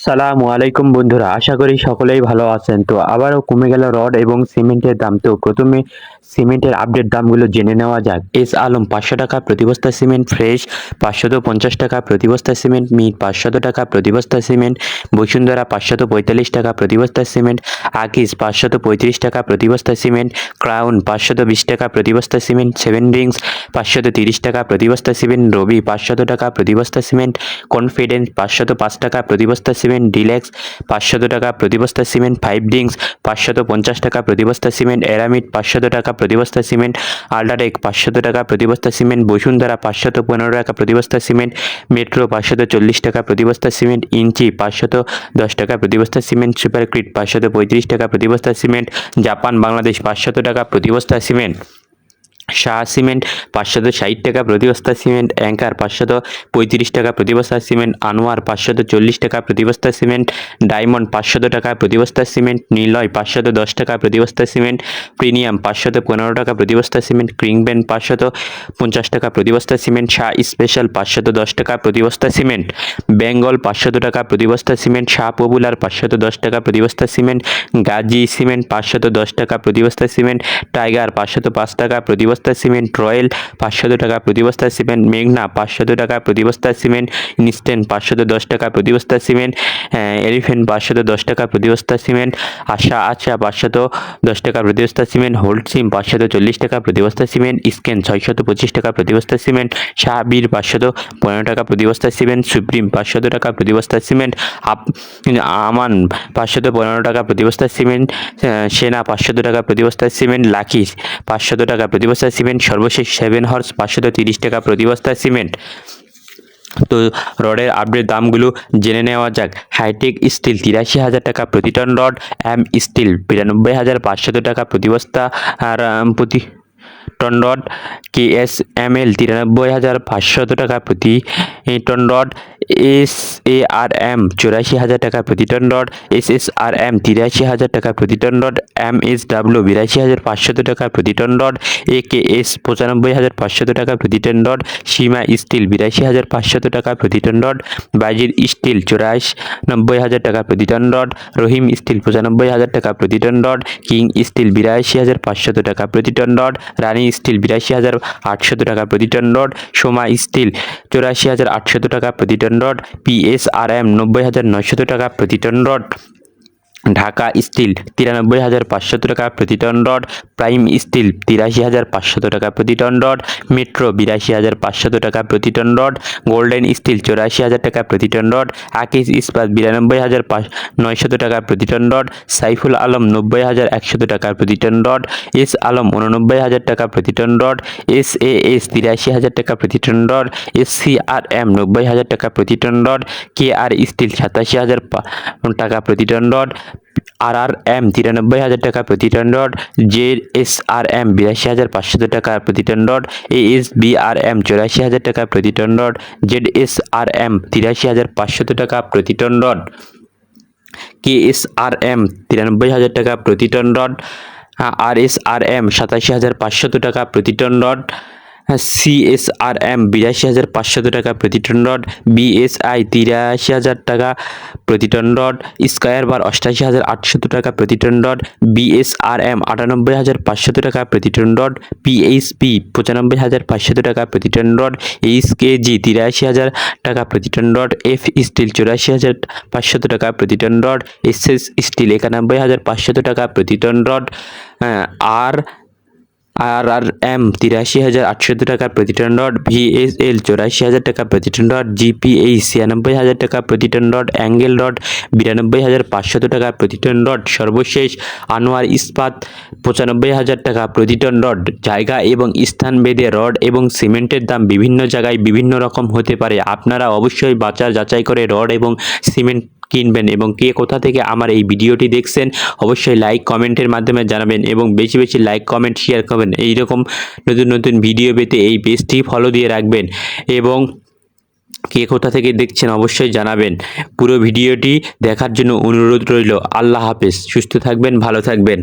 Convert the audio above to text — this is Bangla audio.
আসসালামু আলাইকুম বন্ধুরা, আশা করি সকলেই ভালো আছেন। তো আবারও কমে গেল রড এবং সিমেন্টের দাম। তো প্রথমে সিমেন্টের আপডেট দামগুলো জেনে নেওয়া যাক। এস আলম, পাঁচশো টাকা প্রতি বস্তা সিমেন্ট, ফ্রেশ পাঁচশত পঞ্চাশ টাকা প্রতি বস্তা সিমেন্ট, মিট পাঁচশত টাকা প্রতি বস্তা সিমেন্ট, বসুন্ধরা পাঁচশত পঁয়তাল্লিশ টাকা প্রতি বস্তা সিমেন্ট আকিস পাঁচশত পঁয়ত্রিশ টাকা প্রতি বস্তা সিমেন্ট, ক্রাউন পাঁচশত বিশ টাকা প্রতি বস্তা সিমেন্ট, সেভেন রিংস পাঁচশত তিরিশ টাকা প্রতি বস্তা সিমেন্ট, রবি পাঁচশত টাকা প্রতি বস্তা সিমেন্ট, কনফিডেন্স পাঁচশত পাঁচ টাকা প্রতি বস্তা সিমেন্ট ডিলেক্স, পাঁচশত টাকা প্রতি বস্তা সিমেন্ট, ফাইভ ডিংস পাঁচশত পঞ্চাশ টাকা প্রতি বস্তা সিমেন্ট, এরামিড, পাঁচশত টাকা প্রতি বস্তা সিমেন্ট, আল্ট্রাটেক, পাঁচশত টাকা প্রতি বস্তা সিমেন্ট, বসুন্ধরা, পাঁচশত পনেরো টাকা প্রতি বস্তা সিমেন্ট, মেট্রো, পাঁচশত চল্লিশ টাকা প্রতি বস্তা সিমেন্ট, ইঞ্চি, পাঁচশত দশ টাকা প্রতি বস্তা সিমেন্ট, সুপারক্রিট, পাঁচশত পঁয়ত্রিশ টাকা প্রতি বস্তা সিমেন্ট, জাপান, বাংলাদেশ, পাঁচশত টাকা প্রতি বস্তা সিমেন্ট। শাহ সিমেন্ট পাঁচশত ষাট টাকা প্রতি বস্তা সিমেন্ট অ্যাঙ্কার পাঁচশত পঁয়ত্রিশ টাকা প্রতি বস্তা সিমেন্ট আনোয়ার পাঁচশত চল্লিশ টাকা প্রতি বস্তা সিমেন্ট ডায়মন্ড পাঁচশত টাকা প্রতি বস্তা সিমেন্ট নিলয় পাঁচশত দশ টাকা প্রতি বস্তা সিমেন্ট প্রিমিয়াম পাঁচশত পনেরো টাকা প্রতি বস্তা সিমেন্ট ক্রিংবেন পাঁচশত পঞ্চাশ টাকা প্রতি বস্তা সিমেন্ট শাহ স্পেশাল পাঁচশত দশ টাকা প্রতি বস্তা সিমেন্ট বেঙ্গল পাঁচশত টাকা প্রতি বস্তা সিমেন্ট শাহ পপুলার পাঁচশত দশ টাকা প্রতি বস্তা সিমেন্ট গাজী সিমেন্ট পাঁচশত দশ টাকা প্রতি বস্তা সিমেন্ট টাইগার পাঁচশত পাঁচ টাকা প্রতি বস্তা সিমেন্ট রয়্যাল পাঁচশত টাকা প্রতি বস্তা সিমেন্ট মেঘনা পাঁচশত টাকা প্রতি বস্তা সিমেন্ট ইনস্ট্যান্ট পাঁচশত দশ টাকা প্রতি বস্তা সিমেন্ট এলিফেন্ট পাঁচশত দশ টাকা প্রতি বস্তা সিমেন্ট আশা আশা পাঁচশত দশ টাকা প্রতি বস্তা সিমেন্ট হোল্ড সিম পাঁচশত চল্লিশ টাকা প্রতি বস্তা সিমেন্ট স্ক্যান ছয়শত পঁচিশ টাকা প্রতি বস্তা সিমেন্ট শাহবীর পাঁচশত পনেরো টাকা প্রতি বস্তা সিমেন্ট সুপ্রিম পাঁচশত টাকা প্রতি বস্তা সিমেন্ট আপ আমান পাঁচশত পনেরো টাকা প্রতি বস্তা সিমেন্ট সেনা পাঁচশত টাকা প্রতি বস্তা সিমেন্ট লাকি পাঁচশত টাকা প্রতি বস্তা সিমেন্ট, সর্বশেষ সেভেন হর্স পাঁচশত তিরিশ টাকা প্রতি বস্তা সিমেন্ট। তো রডের আপডেট দামগুলো জেনে নেওয়া যাক। হাইটেক স্টিল তিরাশি হাজার টাকা প্রতি টন রড, এম স্টিল বিরানব্বই হাজার পাঁচশত টাকা প্রতি বস্তা, আর প্রতি ton rod, K S M L তিরানব্বই হাজার পাঁচশত টাকা প্রতি ton rod S A R M চুরাশি হাজার টাকা প্রতি ton rod S S R M তিরাশি হাজার টাকা প্রতি ton rod M S W বিরাশি হাজার পাঁচশত টাকা প্রতি ton rod A K S পঁচানব্বই হাজার পাঁচশত টাকা প্রতি টন রড সীমা স্টিল, বিরাশি হাজার পাঁচশত টাকা প্রতি টন রড বাজির স্টিল, চুরাশি নব্বই হাজার টাকা প্রতি টন রড রহিম স্টিল, পঁচানব্বই হাজার টাকা প্রতি টন রড কিং স্টিল, বিরাশি হাজার পাঁচশত টাকা প্রতি টন রড রানী স্টিল, বিরাশি হাজার আটশত টাকা প্রতি টন রড সোমা স্টিল, চৌরাশি হাজার আটশত টাকা প্রতি টন রড পিএসআরএম নব্বই হাজার নয়শত টাকা প্রতি টন রড ঢাকা স্টিল তিরানব্বই হাজার পাঁচশত টাকা প্রতি টন রড প্রাইম স্টিল তিরাশি হাজার পাঁচশত টাকা প্রতি টন রড মেট্রো বিরাশি হাজার পাঁচশত টাকা প্রতি টন রড গোল্ডেন স্টিল চৌরাশি হাজার টাকা প্রতি টন রড আকিস ইস্পাত বিরানব্বই হাজার পাঁচ নয়শত টাকা প্রতি টন রড সাইফুল আলম নব্বই হাজার একশত টাকা প্রতি টন রড এস আলম উননব্বই হাজার টাকা প্রতি ton rod S A S তিরাশি হাজার টাকা প্রতি ton rod S C R M নব্বই হাজার টাকা প্রতি ton rod K R steel সাতাশি হাজার টাকা প্রতি ton rod R R M তিরানব্বই হাজার টাকা প্রতি ton rod J S R M বিরাশি হাজার পাঁচশত টাকা প্রতি ton rod A S B R M চৌরাশি হাজার টাকা প্রতি ton rod Z S R M তিরাশি হাজার পাঁচশত টাকা প্রতি ton rod K S R M তিরানব্বই হাজার টাকা প্রতি ton rod R S R M সাতাশি হাজার পাঁচশত টাকা প্রতি টন রড সিএসআর এম বিরাশি হাজার পাঁচশত টাকা প্রতি টন রড বিএসআই তিরাশি হাজার টাকা প্রতি টন রড, স্কয়ার বার, অষ্টাশি হাজার আটশত টাকা প্রতি টন রড বিএসআর এম আটানব্বই হাজার পাঁচশত টাকা প্রতি টন রড পিএইচপি পঁচানব্বই হাজার পাঁচশত টাকা প্রতি টন রড এইচ কেজি তিরাশি হাজার টাকা প্রতি টন রড এফ স্টিল চুরাশি হাজার পাঁচশত টাকা প্রতি ton rod S S steel একানব্বই হাজার পাঁচশত টাকা প্রতি ton rod R R R M তিরাশি হাজার আটশত টাকা প্রতি টন রড ভিএসএল চৌরাশি হাজার টাকা প্রতি টন রড জিপিএইচ ছিয়ানব্বই হাজার টাকা প্রতি টন রড অ্যাঙ্গেল রড বিরানব্বই হাজার পাঁচশত টাকা প্রতি টন রড সর্বশেষ আনোয়ার ইস্পাত পঁচানব্বই হাজার টাকা প্রতি টন রড জায়গা এবং স্থান ভেদে রড এবং সিমেন্টের দাম বিভিন্ন জায়গায় বিভিন্ন রকম হতে পারে। আপনারা অবশ্যই বাজার যাচাই করে রড এবং সিমেন্ট কিনবেন এবং কে কোথা থেকে আমার এই ভিডিওটি দেখছেন, অবশ্যই লাইক কমেন্টের মাধ্যমে জানাবেন এবং বেশি বেশি লাইক কমেন্ট শেয়ার করবেন। এই রকম নতুন নতুন ভিডিও পেতে এই পেজটি ফলো দিয়ে রাখবেন এবং কে কোথা থেকে দেখছেন অবশ্যই জানাবেন। পুরো ভিডিওটি দেখার জন্য অনুরোধ রইল। আল্লাহ হাফেজ। সুস্থ থাকবেন, ভালো থাকবেন।